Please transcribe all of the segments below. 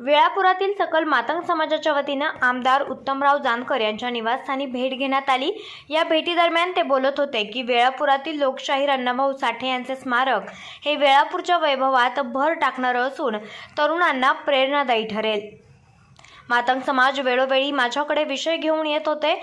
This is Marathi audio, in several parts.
वेळापुरातील सकल मातंग समाजाच्या वतीनं आमदार उत्तमराव जानकर यांच्या निवासस्थानी भेट घेण्यात आली. या भेटीदरम्यान ते बोलत होते की वेळापुरातील लोकशाहीर अण्णाभाऊ साठे यांचे स्मारक हे वेळापूरच्या वैभवात भर टाकणारं असून तरुणांना प्रेरणादायी ठरेल. मातंग समाज वेळोवेळी माझ्याकडे विषय घेऊन येत होते.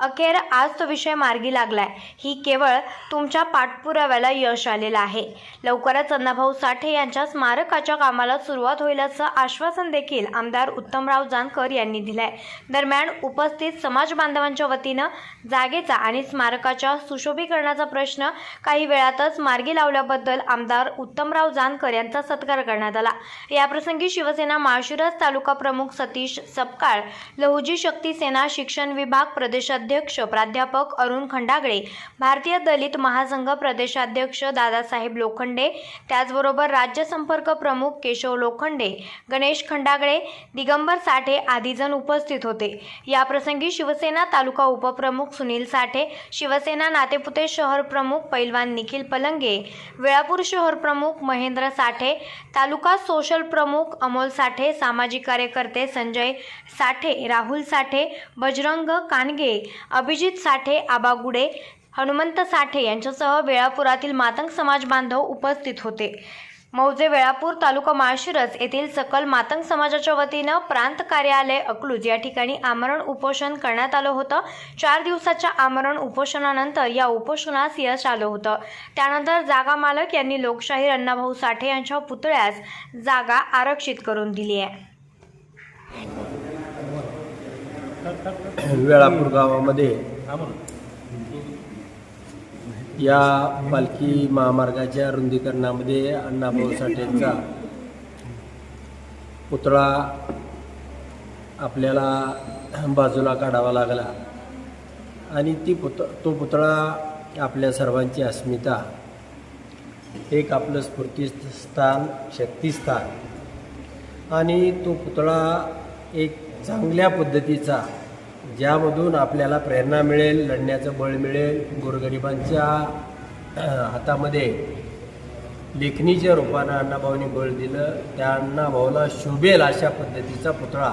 अखेर आज तो विषय मार्गी लागलाय. ही केवळ तुमच्या पाठपुराव्याला यश आलेलं आहे. लवकरच अण्णाभाऊ साठे यांच्या स्मारकाच्या कामाला सुरुवात होईल असं आश्वासन देखील आमदार उत्तमराव जानकर यांनी दिलंय. दरम्यान उपस्थित समाज बांधवांच्या वतीनं जागेचा आणि स्मारकाच्या सुशोभीकरणाचा प्रश्न काही वेळातच मार्गी लावल्याबद्दल आमदार उत्तमराव जानकर यांचा सत्कार करण्यात आला. याप्रसंगी शिवसेना माळशिरस तालुका प्रमुख सतीश सपकाळ लहुजी शक्ती सेना शिक्षण विभाग प्रदेशात प्रदेशाध्यक्ष प्राध्यापक अरुण खंडागळे भारतीय दलित महासंघ प्रदेशाध्यक्ष दादासाहेब लोखंडे त्याचबरोबर राज्य संपर्क प्रमुख केशव लोखंडे गणेश खंडागळे दिगंबर साठे आदीजण उपस्थित होते. याप्रसंगी शिवसेना तालुका उपप्रमुख सुनील साठे शिवसेना नातेपुते शहर प्रमुख पैलवान निखिल पलंगे वेळापूर शहर प्रमुख महेंद्र साठे तालुका सोशल प्रमुख अमोल साठे सामाजिक कार्यकर्ते संजय साठे राहुल साठे बजरंग कानगे अभिजित साठे आबागुडे हनुमंत साठे यांच्यासह वेळापुरातील मातंग समाज बांधव उपस्थित होते. मौजे वेळापूर तालुका माळशिरस येथील सकल मातंग समाजाच्या वतीनं प्रांत कार्यालय अकलूज या ठिकाणी आमरण उपोषण करण्यात आलं होतं. चार दिवसाच्या आमरण उपोषणानंतर या उपोषणास यश आलं होतं. त्यानंतर जागा मालक यांनी लोकशाहीर अण्णाभाऊ साठे यांच्या पुतळ्यास जागा आरक्षित करून दिली आहे. वेळापूर गावामध्ये या पालखी महामार्गाच्या रुंदीकरणामध्ये अण्णाभाऊ साठेंचा पुतळा आपल्याला बाजूला काढावा लागला. आणि ती पुत तो पुतळा आपल्या सर्वांची अस्मिता एक आपलं स्फूर्तीस्थान शक्तिस्थान. आणि तो पुतळा एक चांगल्या पद्धतीचा ज्यामधून आपल्याला प्रेरणा मिळेल लढण्याचं बळ मिळेल गोरगरिबांच्या हातामध्ये लेखणीच्या रूपानं अण्णाभाऊनी बळ दिलं त्या अण्णाभाऊला शोभेल अशा पद्धतीचा पुतळा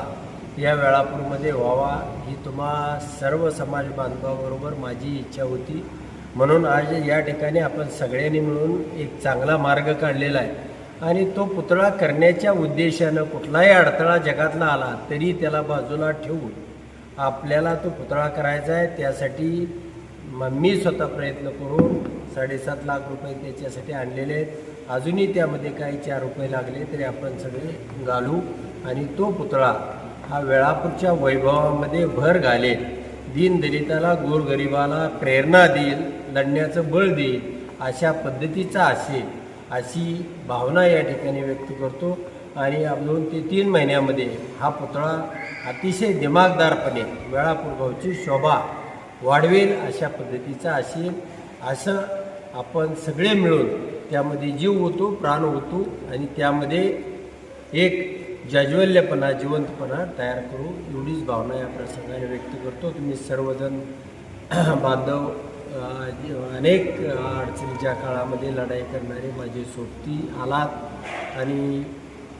या वेळापूरमध्ये व्हावा ही तुम्हा सर्व समाज बांधवाबरोबर माझी इच्छा होती. म्हणून आज या ठिकाणी आपण सगळ्यांनी मिळून एक चांगला मार्ग काढलेला आहे. आणि तो पुतळा करण्याच्या उद्देशानं कुठलाही अडथळा जगातला आला तरी त्याला बाजूला ठेवून आपल्याला तो पुतळा करायचा आहे त्यासाठी म- मी स्वतः प्रयत्न करून साडेसात लाख रुपये त्याच्यासाठी आणलेले आहेत. अजूनही त्यामध्ये काही चार रुपये लागले तरी आपण सगळे घालू. आणि तो पुतळा हा वेळापूरच्या वैभवामध्ये भर घालेल. दीनदलिताला गोरगरिबाला प्रेरणा देईल लढण्याचं बळ देईल अशा पद्धतीचा असेल अशी भावना या ठिकाणी व्यक्त करतो. आणि आप- दोन ते तीन महिन्यामध्ये हा पुतळा अतिशय दिमागदारपणे वेळापूरगावची शोभा वाढवेल अशा पद्धतीचा असेल असं आपण सगळे मिळून त्यामध्ये जीव होतो प्राण होतो आणि त्यामध्ये एक जाज्वल्यपणा जिवंतपणा तयार करू एवढीच भावना या प्रसंगाने व्यक्त करतो. तुम्ही सर्वजण बांधव अनेक अडचणीच्या काळामध्ये लढाई करणारे माझे सोबती आलात आणि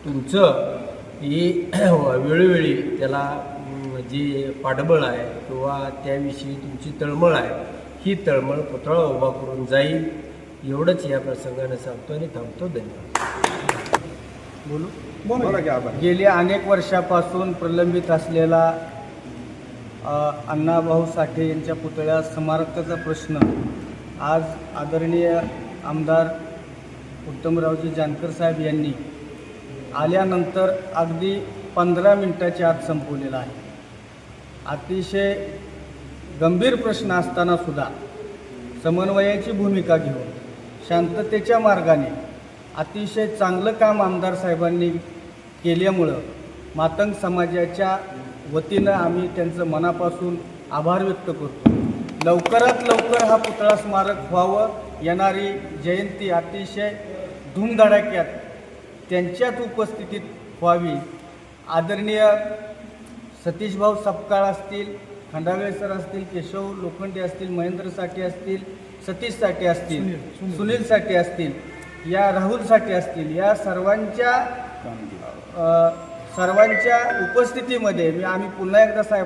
तुमचं ही वेळोवेळी त्याला जे पाठबळ आहे किंवा त्याविषयी तुमची तळमळ आहे ही तळमळ पुतळा उभा करून जाईल एवढंच या प्रसंगाने सांगतो आणि थांबतो. धन्यवाद. बोलू? बोला गेल्या अनेक वर्षापासून प्रलंबित असलेला अ, अण्णाभाऊ साठे यांच्या पुतळ्या स्मारकाचा प्रश्न आज आदरणीय आमदार उत्तमरावजी जानकर साहेब यांनी आल्यानंतर अगदी पंधरा मिनटाच्या आत संपवलेला आहे. अतिशय गंभीर प्रश्न असताना सुद्धा समन्वयाची भूमिका घेऊन शांततेच्या मार्गाने अतिशय चांगलं काम आमदार साहेबांनी केल्यामुळं मातंग समाजाच्या वतीनं आम्ही त्यांचं मनापासून आभार व्यक्त करतो. लवकरात लवकर हा पुतळा स्मारक व्हावं येणारी जयंती अतिशय धूमधडाक्यात त्यांच्याच उपस्थितीत व्हावी. आदरणीय सतीशभाऊ सपकाळ असतील खंडागळे सर असतील केशव लोखंडे असतील महेंद्र साठे असतील सतीश साठे असतील सुनील साठे असतील या राहुल साठे असतील या सर्वांच्या सर्वांच्या उपस्थितीमध्ये मी आम्ही पुन्हा एकदा साहेब